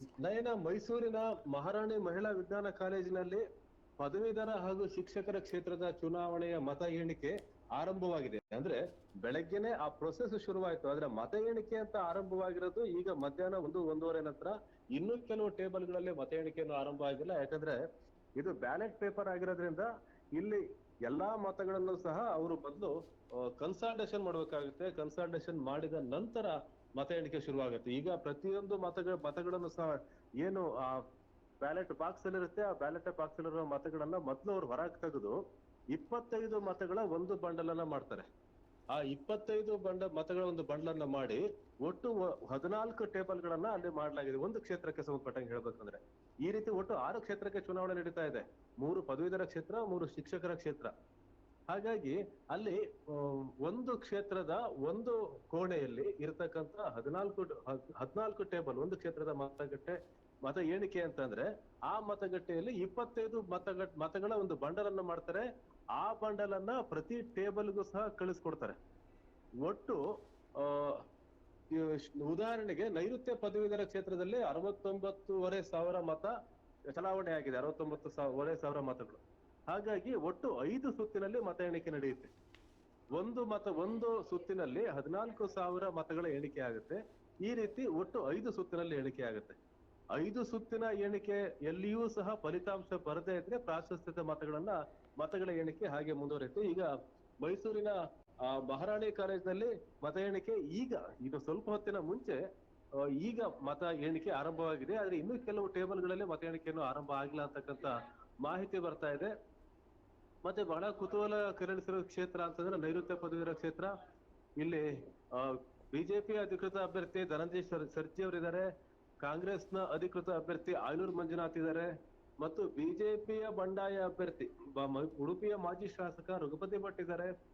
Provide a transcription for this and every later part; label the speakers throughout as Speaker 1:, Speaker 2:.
Speaker 1: ನಯನ ಮೈಸೂರಿನ ಮಹಾರಾಣಿ ಮಹಿಳಾ ವಿಜ್ಞಾನ ಕಾಲೇಜಿನಲ್ಲಿ ಪದವೀಧರ ಹಾಗೂ ಶಿಕ್ಷಕರ ಕ್ಷೇತ್ರದ ಚುನಾವಣೆಯ ಮತ ಎಣಿಕೆ ಆರಂಭವಾಗಿದೆ. ಅಂದ್ರೆ ಬೆಳಗ್ಗೆನೆ ಆ ಪ್ರೊಸೆಸ್ ಶುರುವಾಯಿತು. ಆದ್ರೆ ಮತ ಎಣಿಕೆ ಅಂತ ಆರಂಭವಾಗಿರೋದು ಈಗ ಮಧ್ಯಾಹ್ನ ಒಂದು, ಒಂದೂವರೆ ನಂತರ ಇನ್ನೂ ಕೆಲವು ಟೇಬಲ್ಗಳಲ್ಲಿ ಮತ ಎಣಿಕೆಯನ್ನು ಆರಂಭ ಆಗಿಲ್ಲ. ಯಾಕಂದ್ರೆ ಇದು ಬ್ಯಾಲೆಟ್ ಪೇಪರ್ ಆಗಿರೋದ್ರಿಂದ ಇಲ್ಲಿ ಎಲ್ಲಾ ಮತಗಳನ್ನು ಸಹ ಅವರು ಬದಲು ಕನ್ಸಲ್ಟೇಷನ್ ಮಾಡಬೇಕಾಗುತ್ತೆ. ಕನ್ಸಲ್ಟೇಷನ್ ಮಾಡಿದ ನಂತರ ಮತ ಎಣಿಕೆ ಶುರುವಾಗುತ್ತೆ. ಈಗ ಪ್ರತಿಯೊಂದು ಮತಗಳ, ಮತಗಳನ್ನು ಸಹ ಏನು, ಆ, ಬ್ಯಾಲೆಟ್ ಬಾಕ್ಸ್ ಅಲ್ಲಿ ಇರುತ್ತೆ ಆ ಬ್ಯಾಲೆಟ್ ಬಾಕ್ಸ್ ಅಲ್ಲಿರೋ ಮತಗಳನ್ನ ಮೊದಲು ಅವ್ರು ಹೊರಗೆ ತೆಗೆದು ಇಪ್ಪತ್ತೈದು ಮತಗಳ ಒಂದು ಬಂಡಲ್ ಅನ್ನ ಮಾಡ್ತಾರೆ. ಆ ಇಪ್ಪತ್ತೈದು ಬಂಡ, ಮತಗಳ ಒಂದು ಬಂಡಲನ್ನ ಮಾಡಿ ಒಟ್ಟು ಹದಿನಾಲ್ಕು ಟೇಬಲ್ ಗಳನ್ನ ಅಲ್ಲಿ ಮಾಡಲಾಗಿದೆ. ಒಂದು ಕ್ಷೇತ್ರಕ್ಕೆ ಸಂಬಂಧಪಟ್ಟಂಗೆ ಹೇಳ್ಬೇಕಂದ್ರೆ. ಈ ರೀತಿ ಒಟ್ಟು ಆರು ಕ್ಷೇತ್ರಕ್ಕೆ ಚುನಾವಣೆ ನಡೀತಾ ಇದೆ. ಮೂರು ಪದವೀಧರ ಕ್ಷೇತ್ರ, ಮೂರು ಶಿಕ್ಷಕರ ಕ್ಷೇತ್ರ. ಹಾಗಾಗಿ ಅಲ್ಲಿ ಒಂದು ಕ್ಷೇತ್ರದ ಒಂದು ಕೋಣೆಯಲ್ಲಿ ಇರತಕ್ಕಂತ ಹದಿನಾಲ್ಕು ಹದಿನಾಲ್ಕು ಟೇಬಲ್, ಒಂದು ಕ್ಷೇತ್ರದ ಮತಗಟ್ಟೆ, ಮತ ಎಣಿಕೆ ಅಂತಂದ್ರೆ, ಆ ಮತಗಟ್ಟೆಯಲ್ಲಿ ಇಪ್ಪತ್ತೈದು ಮತಗಟ್, ಮತಗಳ ಒಂದು ಬಂಡಲನ್ನು ಮಾಡ್ತಾರೆ. ಆ ಬಂಡಲನ್ನ ಪ್ರತಿ ಟೇಬಲ್ಗೂ ಸಹ ಕಳಿಸ್ಕೊಡ್ತಾರೆ. ಒಟ್ಟು ಉದಾಹರಣೆಗೆ ನೈಋತ್ಯ ಪದವೀಧರ ಕ್ಷೇತ್ರದಲ್ಲಿ ಅರವತ್ತೊಂಬತ್ತುವರೆ ಸಾವಿರ ಮತ ಚಲಾವಣೆ ಆಗಿದೆ ಅರವತ್ತೊಂಬತ್ತು ಸಾವಿರ ಸಾವಿರ ಮತಗಳು. ಹಾಗಾಗಿ ಒಟ್ಟು ಐದು ಸುತ್ತಿನಲ್ಲಿ ಮತ ಎಣಿಕೆ ನಡೆಯುತ್ತೆ. ಒಂದು ಮತ, ಒಂದು ಸುತ್ತಿನಲ್ಲಿ ಹದಿನಾಲ್ಕು ಸಾವಿರ ಮತಗಳ ಎಣಿಕೆ ಆಗುತ್ತೆ. ಈ ರೀತಿ ಒಟ್ಟು ಐದು ಸುತ್ತಿನಲ್ಲಿ ಎಣಿಕೆ ಆಗುತ್ತೆ. ಐದು ಸುತ್ತಿನ ಎಣಿಕೆ ಎಲ್ಲಿಯೂ ಸಹ ಫಲಿತಾಂಶ ಬರದೇ ಇದ್ರೆ ಪ್ರಾಶಸ್ತ್ಯದ ಮತಗಳನ್ನ ಮತಗಳ ಎಣಿಕೆ ಹಾಗೆ ಮುಂದುವರಿಯುತ್ತೆ. ಈಗ ಮೈಸೂರಿನ ಮಹಾರಾಣಿ ಕಾಲೇಜಿನಲ್ಲಿ ಮತ ಎಣಿಕೆ ಈಗ ಇದು ಸ್ವಲ್ಪ ಹೊತ್ತಿನ ಮುಂಚೆ ಈಗ ಮತ ಎಣಿಕೆ ಆರಂಭವಾಗಿದೆ. ಆದ್ರೆ ಇನ್ನೂ ಕೆಲವು ಟೇಬಲ್ಗಳಲ್ಲಿ ಮತ ಎಣಿಕೆಯನ್ನು ಆರಂಭ ಆಗಿಲ್ಲ ಅಂತಕ್ಕಂತ ಮಾಹಿತಿ ಬರ್ತಾ ಇದೆ. ಮತ್ತೆ ಬಹಳ ಕುತೂಹಲ ಕೆರಳಿಸಿರೋ ಕ್ಷೇತ್ರ ಅಂತಂದ್ರೆ ನೈಋತ್ಯ ಪದವೀಧರ ಕ್ಷೇತ್ರ. ಇಲ್ಲಿ ಬಿಜೆಪಿ ಅಧಿಕೃತ ಅಭ್ಯರ್ಥಿ ಧನಂಜಯ ಸರ್- ಸರ್ಜಿ ಅವರಿದ್ದಾರೆ. ಕಾಂಗ್ರೆಸ್ನ ಅಧಿಕೃತ ಅಭ್ಯರ್ಥಿ ಆಯನೂರ್ ಮಂಜುನಾಥ್ ಇದ್ದಾರೆ. ಮತ್ತು ಬಿಜೆಪಿಯ ಬಂಡಾಯ ಅಭ್ಯರ್ಥಿ ಉಡುಪಿಯ ಮಾಜಿ ಶಾಸಕ ರಘುಪತಿ ಭಟ್ ಇದ್ದಾರೆ.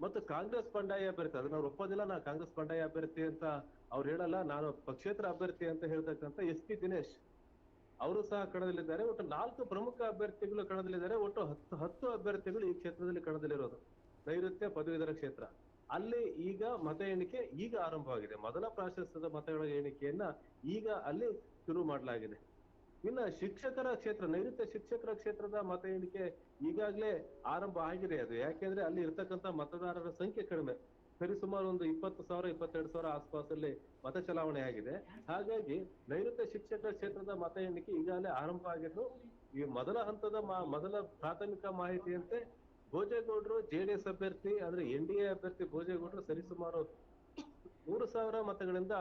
Speaker 1: ಮತ್ತು ಕಾಂಗ್ರೆಸ್ ಬಂಡಾಯ ಅಭ್ಯರ್ಥಿ, ಅದನ್ನ ಅವ್ರು ಒಪ್ಪೋದಿಲ್ಲ, ನಾ ಕಾಂಗ್ರೆಸ್ ಬಂಡಾಯ ಅಭ್ಯರ್ಥಿ ಅಂತ ಅವ್ರು ಹೇಳಲ್ಲ, ನಾನು ಪಕ್ಷೇತರ ಅಭ್ಯರ್ಥಿ ಅಂತ ಹೇಳ್ತಕ್ಕಂಥ ಎಸ್ ಪಿ ದಿನೇಶ್. ಅವರು ಸಹ ಕಣದಲ್ಲಿದ್ದಾರೆ. ಒಟ್ಟು ನಾಲ್ಕು ಪ್ರಮುಖ ಅಭ್ಯರ್ಥಿಗಳು ಕಣದಲ್ಲಿದ್ದಾರೆ. ಒಟ್ಟು ಹತ್ತು ಹತ್ತು ಅಭ್ಯರ್ಥಿಗಳು ಈ ಕ್ಷೇತ್ರದಲ್ಲಿ ಕಣದಲ್ಲಿರೋದು. ನೈಋತ್ಯ ಪದವೀಧರ ಕ್ಷೇತ್ರ. ಅಲ್ಲಿ ಈಗ ಮತ ಎಣಿಕೆ ಈಗ ಆರಂಭವಾಗಿದೆ. ಮೊದಲ ಪ್ರಾಶಸ್ತ್ಯದ ಮತಗಳ ಎಣಿಕೆಯನ್ನ ಈಗ ಅಲ್ಲಿ ಶುರು ಮಾಡಲಾಗಿದೆ. ಇನ್ನ ಶಿಕ್ಷಕರ ಕ್ಷೇತ್ರ, ನೈಋತ್ಯ ಶಿಕ್ಷಕರ ಕ್ಷೇತ್ರದ ಮತ ಎಣಿಕೆ ಈಗಾಗಲೇ ಆರಂಭ ಆಗಿದೆ ಅದು. ಯಾಕೆಂದ್ರೆ ಅಲ್ಲಿ ಇರ್ತಕ್ಕಂಥ ಮತದಾರರ ಸಂಖ್ಯೆ ಕಡಿಮೆ. ಸರಿಸುಮಾರು ಒಂದು ಇಪ್ಪತ್ತು ಸಾವಿರ, ಇಪ್ಪತ್ತೆರಡು ಸಾವಿರ ಆಸ್ಪಾಸಲ್ಲಿ ಮತ ಚಲಾವಣೆ ಆಗಿದೆ. ಹಾಗಾಗಿ ನೈಋತ್ಯ ಶಿಕ್ಷಕರ ಕ್ಷೇತ್ರದ ಮತ ಎಣಿಕೆ ಈಗಾಗಲೇ ಆರಂಭ ಆಗಿದ್ದು, ಈ ಮೊದಲ ಹಂತದ ಮೊದಲ ಪ್ರಾಥಮಿಕ ಮಾಹಿತಿಯಂತೆ ಭೋಜೇಗೌಡರು ಜೆಡಿಎಸ್ ಅಭ್ಯರ್ಥಿ, ಅಂದ್ರೆ ಎನ್ ಡಿ ಎ ಅಭ್ಯರ್ಥಿ ಭೋಜೇಗೌಡರು ಸರಿಸುಮಾರು ಮೂರು ಸಾವಿರ ಮತಗಳಿಂದ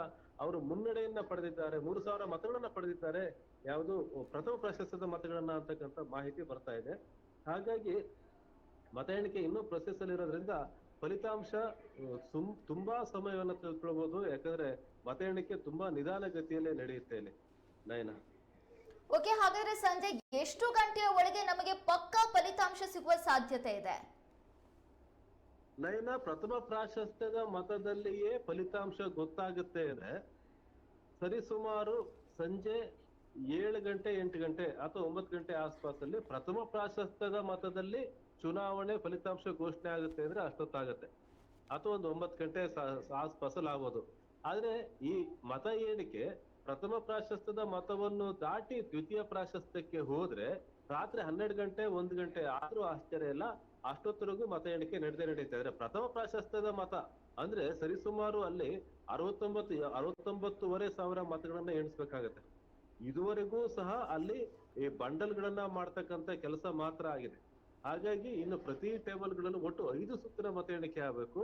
Speaker 1: ಅವರು ಮುನ್ನಡೆಯನ್ನ ಪಡೆದಿದ್ದಾರೆ, ಮೂರು ಸಾವಿರ ಮತಗಳನ್ನ ಪಡೆದಿದ್ದಾರೆ. ಯಾವುದು ಪ್ರಥಮ ಪ್ರಶಸ್ತಿದ ಮತಗಳನ್ನ ಅಂತಕ್ಕಂಥ ಮಾಹಿತಿ ಬರ್ತಾ ಇದೆ. ಹಾಗಾಗಿ ಮತ ಎಣಿಕೆ ಇನ್ನೂ ಪ್ರೊಸೆಸ್ ಅಲ್ಲಿ ಇರೋದ್ರಿಂದ ಫಲಿತಾಂಶ ಸುಮ್- ತುಂಬಾ ಸಮಯವನ್ನು ತೆಗೆದುಕೊಳ್ಬಹುದು ಯಾಕಂದ್ರೆ ಮತ ಎಣಿಕೆ ತುಂಬಾ ನಿಧಾನ ಗತಿಯಲ್ಲೇ ನಡೆಯುತ್ತೆ ಇಲ್ಲಿ ನಯನ.
Speaker 2: ಓಕೆ ಹಾಗಾದ್ರೆ ಸಂಜೆ ಎಷ್ಟು ಗಂಟೆಯ ಒಳಗೆ ನಮಗೆ ಪಕ್ಕಾ ಫಲಿತಾಂಶ ಸಿಗುವ ಸಾಧ್ಯತೆ ಇದೆ?
Speaker 1: ನಯನ ಪ್ರಥಮ ಪ್ರಾಶಸ್ತ್ಯದ ಮತದಲ್ಲಿಯೇ ಫಲಿತಾಂಶ ಗೊತ್ತಾಗುತ್ತೆ ಇದೆ. ಸರಿಸುಮಾರು ಸಂಜೆ ಏಳು ಗಂಟೆ, ಎಂಟು ಗಂಟೆ ಅಥವಾ ಒಂಬತ್ತು ಗಂಟೆ ಆಸ್ಪಾಸಲ್ಲಿ ಪ್ರಥಮ ಪ್ರಾಶಸ್ತ್ಯದ ಮತದಲ್ಲಿ ಚುನಾವಣೆ ಫಲಿತಾಂಶ ಘೋಷಣೆ ಆಗುತ್ತೆ ಅಂದ್ರೆ ಅಷ್ಟೊತ್ತಾಗತ್ತೆ. ಅಥವಾ ಒಂದು ಒಂಬತ್ತು ಗಂಟೆ ಆಸ್ಪಾಸಲ್ಲಿ ಆಗ್ಬೋದು ಆದ್ರೆ ಈ ಮತ ಏಣಿಕೆ ಪ್ರಥಮ ಪ್ರಾಶಸ್ತ್ಯದ ಮತವನ್ನು ದಾಟಿ ದ್ವಿತೀಯ ಪ್ರಾಶಸ್ತ್ಯಕ್ಕೆ ಹೋದ್ರೆ ರಾತ್ರಿ ಹನ್ನೆರಡು ಗಂಟೆ, ಒಂದು ಗಂಟೆ ಆದ್ರೂ ಆಶ್ಚರ್ಯ ಇಲ್ಲ. ಅಷ್ಟೊತ್ತರೆಗೂ ಮತ ಎಣಿಕೆ ನಡೆದೇ ನಡೀತಾ ಇದ್ರೆ ಪ್ರಥಮ ಪ್ರಾಶಸ್ತ್ಯದ ಮತ ಅಂದ್ರೆ ಸರಿಸುಮಾರು ಅಲ್ಲಿ ಅರವತ್ತೊಂಬತ್ತು, ಅರವತ್ತೊಂಬತ್ತುವರೆ ಸಾವಿರ ಮತಗಳನ್ನ ಎಣಿಸ್ಬೇಕಾಗತ್ತೆ ಇದುವರೆಗೂ ಸಹ ಅಲ್ಲಿ ಈ ಬಂಡಲ್ಗಳನ್ನ ಮಾಡ್ತಕ್ಕಂತ ಕೆಲಸ ಮಾತ್ರ ಆಗಿದೆ. ಹಾಗಾಗಿ ಇನ್ನು ಪ್ರತಿ ಟೇಬಲ್ಗಳಲ್ಲೂ ಒಟ್ಟು ಐದು ಸುತ್ತಿನ ಮತ ಎಣಿಕೆ ಆಗಬೇಕು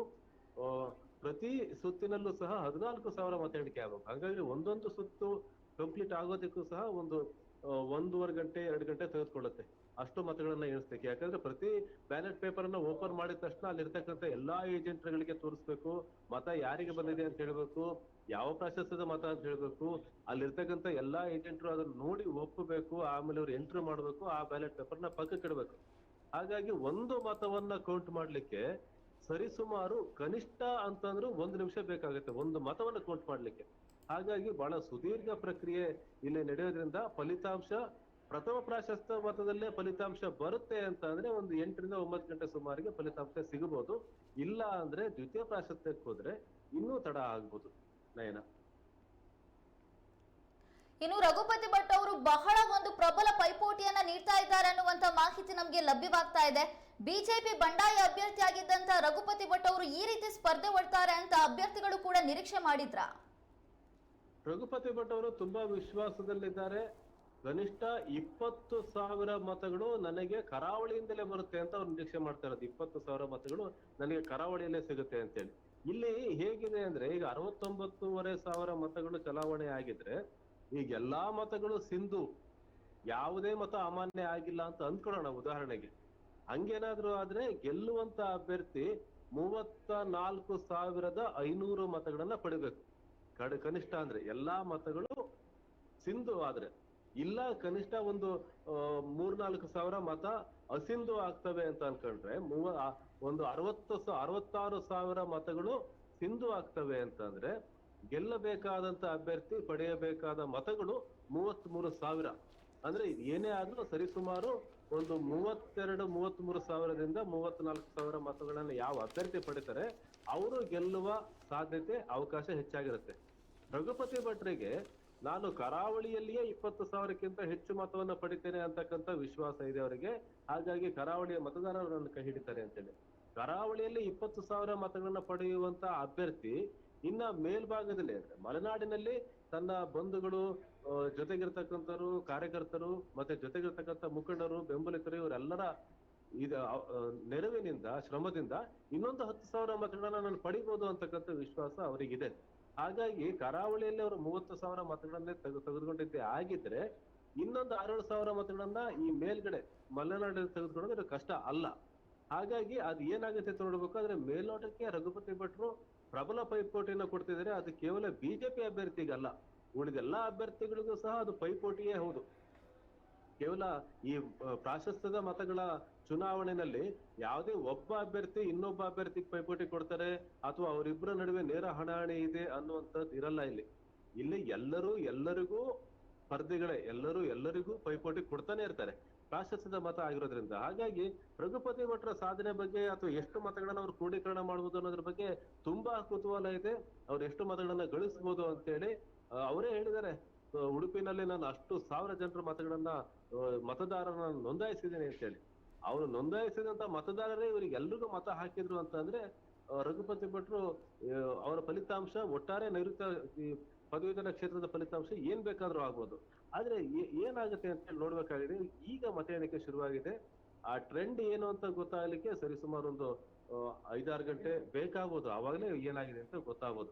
Speaker 1: ಪ್ರತಿ ಸುತ್ತಿನಲ್ಲೂ ಸಹ ಹದಿನಾಲ್ಕು ಸಾವಿರ ಮತ ಎಣಿಕೆ ಆಗಬೇಕು. ಹಾಗಾಗಿ ಒಂದೊಂದು ಸುತ್ತು ಕಂಪ್ಲೀಟ್ ಆಗೋದಕ್ಕೂ ಸಹ ಒಂದು ಒಂದೂವರೆ ಗಂಟೆ, ಎರಡು ಗಂಟೆ ತೆಗೆದುಕೊಳ್ಳುತ್ತೆ. ಅಷ್ಟು ಮತಗಳನ್ನ ಎಣಿಸ್ಬೇಕು ಯಾಕಂದ್ರೆ ಪ್ರತಿ ಬ್ಯಾಲೆಟ್ ಪೇಪರ್ ಅನ್ನ ಓಪನ್ ಮಾಡಿದ ತಕ್ಷಣ ಅಲ್ಲಿರ್ತಕ್ಕಂಥ ಎಲ್ಲಾ ಏಜೆಂಟ್ಗಳಿಗೆ ತೋರಿಸ್ಬೇಕು. ಮತ ಯಾರಿಗೆ ಬಂದಿದೆ ಅಂತ ಹೇಳ್ಬೇಕು. ಯಾವ ಪ್ರಾಶಸ್ತ್ಯದ ಮತ ಅಂತ ಹೇಳ್ಬೇಕು. ಅಲ್ಲಿರ್ತಕ್ಕಂಥ ಎಲ್ಲಾ ಏಜೆಂಟ್ರು ಅದನ್ನ ನೋಡಿ ಒಪ್ಪಬೇಕು. ಆಮೇಲೆ ಅವ್ರು ಎಂಟ್ರಿ ಮಾಡ್ಬೇಕು. ಆ ಬ್ಯಾಲೆಟ್ ಪೇಪರ್ನ ಪಕ್ಕಕ್ಕೆ ಇಡಬೇಕು. ಹಾಗಾಗಿ ಒಂದು ಮತವನ್ನ ಕೌಂಟ್ ಮಾಡ್ಲಿಕ್ಕೆ ಸರಿಸುಮಾರು ಕನಿಷ್ಠ ಅಂತಂದ್ರೂ ಒಂದು ನಿಮಿಷ ಬೇಕಾಗುತ್ತೆ. ಒಂದು ಮತವನ್ನ ಕೌಂಟ್ ಮಾಡ್ಲಿಕ್ಕೆ. ಹಾಗಾಗಿ ಬಹಳ ಸುದೀರ್ಘ ಪ್ರಕ್ರಿಯೆ ಇಲ್ಲಿ ನಡೆಯೋದ್ರಿಂದ ಫಲಿತಾಂಶ, ಪ್ರಥಮ ಪ್ರಾಶಸ್ತ್ಯ ಮತದಲ್ಲೇ ಫಲಿತಾಂಶ ಬರುತ್ತೆ ಅಂತ ಅಂದ್ರೆ ಒಂದು ಎಂಟರಿಂದ ಒಂಬತ್ತು ಗಂಟೆ ಸುಮಾರಿಗೆ ಫಲಿತಾಂಶ ಸಿಗಬಹುದು. ಇಲ್ಲ ಅಂದ್ರೆ ದ್ವಿತೀಯ ಪ್ರಾಶಸ್ತ್ಯಕ್ಕೆ ಹೋದ್ರೆ ಇನ್ನೂ ತಡ ಆಗ್ಬೋದು. ನಯನ.
Speaker 2: ಇನ್ನು ರಘುಪತಿ ಭಟ್ ಅವರು ಬಹಳ ಒಂದು ಪ್ರಬಲ ಪೈಪೋಟಿಯನ್ನ ನೀಡ್ತಾ ಇದ್ದಾರೆ ಅನ್ನುವಂತ ಮಾಹಿತಿ ನಮಗೆ ಲಭ್ಯವಾಗ್ತಾ ಇದೆ. ಬಿಜೆಪಿ ಬಂಡಾಯ ಅಭ್ಯರ್ಥಿಯಾಗಿದ್ದಂತ ರಘುಪತಿ ಭಟ್ ಅವರು ಈ ರೀತಿ ಸ್ಪರ್ಧೆ ಒಡ್ತಾರೆ ಅಂತ ಅಭ್ಯರ್ಥಿಗಳು ಕೂಡ ನಿರೀಕ್ಷೆ ಮಾಡಿದ್ರ?
Speaker 1: ರಘುಪತಿ ಭಟ್ ಅವರು ತುಂಬಾ ವಿಶ್ವಾಸದಲ್ಲಿದ್ದಾರೆ. ಕನಿಷ್ಠ ಇಪ್ಪತ್ತು ಸಾವಿರ ಮತಗಳು ನನಗೆ ಕರಾವಳಿಯಿಂದಲೇ ಬರುತ್ತೆ ಅಂತ ಅವ್ರು ನಿರೀಕ್ಷೆ ಮಾಡ್ತಾ ಇರೋದು. ಇಪ್ಪತ್ತು ಸಾವಿರ ಮತಗಳು ನನಗೆ ಕರಾವಳಿಯಲ್ಲೇ ಸಿಗುತ್ತೆ ಅಂತೇಳಿ. ಇಲ್ಲಿ ಹೇಗಿದೆ ಅಂದ್ರೆ ಈಗ ಅರವತ್ತೊಂಬತ್ತೂವರೆ ಸಾವಿರ ಮತಗಳು ಚಲಾವಣೆ ಆಗಿದ್ರೆ ಈಗ ಎಲ್ಲಾ ಮತಗಳು ಸಿಂಧು, ಯಾವುದೇ ಮತ ಅಮಾನ್ಯ ಆಗಿಲ್ಲ ಅಂತ ಅಂದ್ಕೊಳ್ಳೋಣ ಉದಾಹರಣೆಗೆ. ಹಂಗೇನಾದ್ರೂ ಆದ್ರೆ ಗೆಲ್ಲುವಂತ ಅಭ್ಯರ್ಥಿ ಮೂವತ್ತ ನಾಲ್ಕು ಸಾವಿರದ ಐನೂರು ಮತಗಳನ್ನ ಪಡಿಬೇಕು. ಕಡ, ಕನಿಷ್ಠ ಅಂದ್ರೆ ಎಲ್ಲಾ ಮತಗಳು ಸಿಂಧು ಆದ್ರೆ ಇಲ್ಲ ಕನಿಷ್ಠ ಒಂದು ಮೂರ್ನಾಲ್ಕು ಸಾವಿರ ಮತ ಅಸಿಂಧು ಆಗ್ತವೆ ಅಂತ ಅನ್ಕೊಂಡ್ರೆ ಮೂವ ಒಂದು ಅರವತ್ತು ಅರವತ್ತಾರು ಸಾವಿರ ಮತಗಳು ಸಿಂಧು ಆಗ್ತವೆ ಅಂತಂದ್ರೆ ಗೆಲ್ಲಬೇಕಾದಂತ ಅಭ್ಯರ್ಥಿ, ಪಡೆಯಬೇಕಾದ ಮತಗಳು ಮೂವತ್ತ್ ಮೂರು ಸಾವಿರ. ಅಂದ್ರೆ ಏನೇ ಆದ್ರೂ ಸರಿಸುಮಾರು ಒಂದು ಮೂವತ್ತೆರಡು ಮೂವತ್ತ್ ಮೂರು ಸಾವಿರದಿಂದ ಮೂವತ್ನಾಲ್ಕು ಸಾವಿರ ಮತಗಳನ್ನ ಯಾವ ಅಭ್ಯರ್ಥಿ ಪಡಿತಾರೆ, ಅವರು ಗೆಲ್ಲುವ ಸಾಧ್ಯತೆ, ಅವಕಾಶ ಹೆಚ್ಚಾಗಿರುತ್ತೆ. ರಘುಪತಿ ಭಟ್ರಿಗೆ ನಾನು ಕರಾವಳಿಯಲ್ಲಿಯೇ ಇಪ್ಪತ್ತು ಸಾವಿರಕ್ಕಿಂತ ಹೆಚ್ಚು ಮತವನ್ನ ಪಡಿತೇನೆ ಅಂತಕ್ಕಂಥ ವಿಶ್ವಾಸ ಇದೆ ಅವರಿಗೆ. ಹಾಗಾಗಿ ಕರಾವಳಿಯ ಮತದಾರರು ನನ್ನ ಕೈ ಹಿಡಿತಾರೆ ಅಂತೇಳಿ. ಕರಾವಳಿಯಲ್ಲಿ ಇಪ್ಪತ್ತು ಸಾವಿರ ಮತಗಳನ್ನ ಪಡೆಯುವಂತ ಅಭ್ಯರ್ಥಿ ಇನ್ನ ಮೇಲ್ಭಾಗದಲ್ಲಿ ಅಂದ್ರೆ ಮಲೆನಾಡಿನಲ್ಲಿ ತನ್ನ ಬಂಧುಗಳು ಜೊತೆಗಿರ್ತಕ್ಕಂಥರು ಕಾರ್ಯಕರ್ತರು ಮತ್ತೆ ಜೊತೆಗಿರ್ತಕ್ಕಂಥ ಮುಖಂಡರು, ಬೆಂಬಲಿತರು ಇವರೆಲ್ಲರ ಇದು ನೆರವಿನಿಂದ, ಶ್ರಮದಿಂದ ಇನ್ನೊಂದು ಹತ್ತು ಸಾವಿರ ಮತಗಳನ್ನ ನಾನು ಪಡಿಬಹುದು ಅಂತಕ್ಕಂಥ ವಿಶ್ವಾಸ ಅವರಿಗಿದೆ. ಹಾಗಾಗಿ ಕರಾವಳಿಯಲ್ಲಿ ಅವರು ಮೂವತ್ತು ಸಾವಿರ ಮತಗಳನ್ನೇ ತೆಗೆ ತೆಗೆದುಕೊಂಡಿದ್ದೆ. ಆಗಿದ್ರೆ ಇನ್ನೊಂದು ಆರೇಳು ಸಾವಿರ ಮತಗಳನ್ನ ಈ ಮೇಲ್ಗಡೆ ಮಲೆನಾಡಲ್ಲಿ ತೆಗೆದುಕೊಳ್ಳೋದು ಕಷ್ಟ ಅಲ್ಲ. ಹಾಗಾಗಿ ಅದು ಏನಾಗುತ್ತೆ ಅಂತ ನೋಡ್ಬೇಕು ಆದ್ರೆ ಮೇಲ್ನೋಟಕ್ಕೆ ರಘುಪತಿ ಭಟ್ರು ಪ್ರಬಲ ಪೈಪೋಟಿಯನ್ನು ಕೊಡ್ತಿದ್ದಾರೆ. ಅದು ಕೇವಲ ಬಿಜೆಪಿ ಅಭ್ಯರ್ಥಿಗಲ್ಲ. ಉಳಿದೆಲ್ಲ ಅಭ್ಯರ್ಥಿಗಳಿಗೂ ಸಹ ಅದು ಪೈಪೋಟಿಯೇ ಹೌದು. ಕೇವಲ ಈ ಪ್ರಾಶಸ್ತ್ಯದ ಮತಗಳ ಚುನಾವಣೆಯಲ್ಲಿ ಯಾವುದೇ ಒಬ್ಬ ಅಭ್ಯರ್ಥಿ ಇನ್ನೊಬ್ಬ ಅಭ್ಯರ್ಥಿಗೆ ಪೈಪೋಟಿ ಕೊಡ್ತಾರೆ ಅಥವಾ ಅವರಿಬ್ಬರ ನಡುವೆ ನೇರ ಹಣಾಹಣಿ ಇದೆ ಅನ್ನುವಂಥದ್ದು ಇರಲ್ಲ ಇಲ್ಲಿ. ಇಲ್ಲಿ ಎಲ್ಲರೂ, ಎಲ್ಲರಿಗೂ ಸ್ಪರ್ಧಿಗಳೇ, ಎಲ್ಲರೂ, ಎಲ್ಲರಿಗೂ ಪೈಪೋಟಿ ಕೊಡ್ತಾನೆ ಇರ್ತಾರೆ. ಪ್ರಾಶಸ್ತ್ಯದ ಮತ ಆಗಿರೋದ್ರಿಂದ. ಹಾಗಾಗಿ ರಘುಪತಿ ಭಟ್ರ ಸಾಧನೆ ಬಗ್ಗೆ ಅಥವಾ ಎಷ್ಟು ಮತಗಳನ್ನ ಅವ್ರು ಕ್ರೋಢೀಕರಣ ಮಾಡಬಹುದು ಅನ್ನೋದ್ರ ಬಗ್ಗೆ ತುಂಬಾ ಕುತೂಹಲ ಇದೆ. ಅವ್ರು ಎಷ್ಟು ಮತಗಳನ್ನ ಗಳಿಸಬಹುದು ಅಂತ ಹೇಳಿ ಅವರೇ ಹೇಳಿದ್ದಾರೆ. ಉಡುಪಿನಲ್ಲಿ ನಾನು ಅಷ್ಟು ಸಾವಿರ ಜನರ ಮತಗಳನ್ನ ಮತದಾರರನ್ನ ನೋಂದಾಯಿಸಿದ್ದೇನೆ ಅಂತ ಹೇಳಿ. ಅವರು ನೋಂದಾಯಿಸಿದಂತ ಮತದಾರರೇ ಇವರಿಗೆ ಎಲ್ರಿಗೂ ಮತ ಹಾಕಿದ್ರು ಅಂತಂದ್ರೆ ರಘುಪತಿ ಭಟ್ರು ಅವರ ಫಲಿತಾಂಶ ಒಟ್ಟಾರೆ ನೈಋತ್ಯ ಪದವೀಧರ ಕ್ಷೇತ್ರದ ಫಲಿತಾಂಶ ಏನ್ ಬೇಕಾದ್ರೂ ಆಗ್ಬೋದು. ಆದ್ರೆ ಏನಾಗುತ್ತೆ ಅಂತ ಹೇಳಿ ನೋಡ್ಬೇಕಾಗಿದೆ, ಈಗ ಮತ ಎಣಿಕೆ ಶುರುವಾಗಿದೆ. ಆ ಟ್ರೆಂಡ್ ಏನು ಅಂತ ಗೊತ್ತಾಗ್ಲಿಕ್ಕೆ ಸರಿಸುಮಾರು ಒಂದು ಐದಾರು ಗಂಟೆ ಬೇಕಾಗ್ಬೋದು. ಆವಾಗಲೇ ಏನಾಗಿದೆ ಅಂತ ಗೊತ್ತಾಗ್ಬೋದು.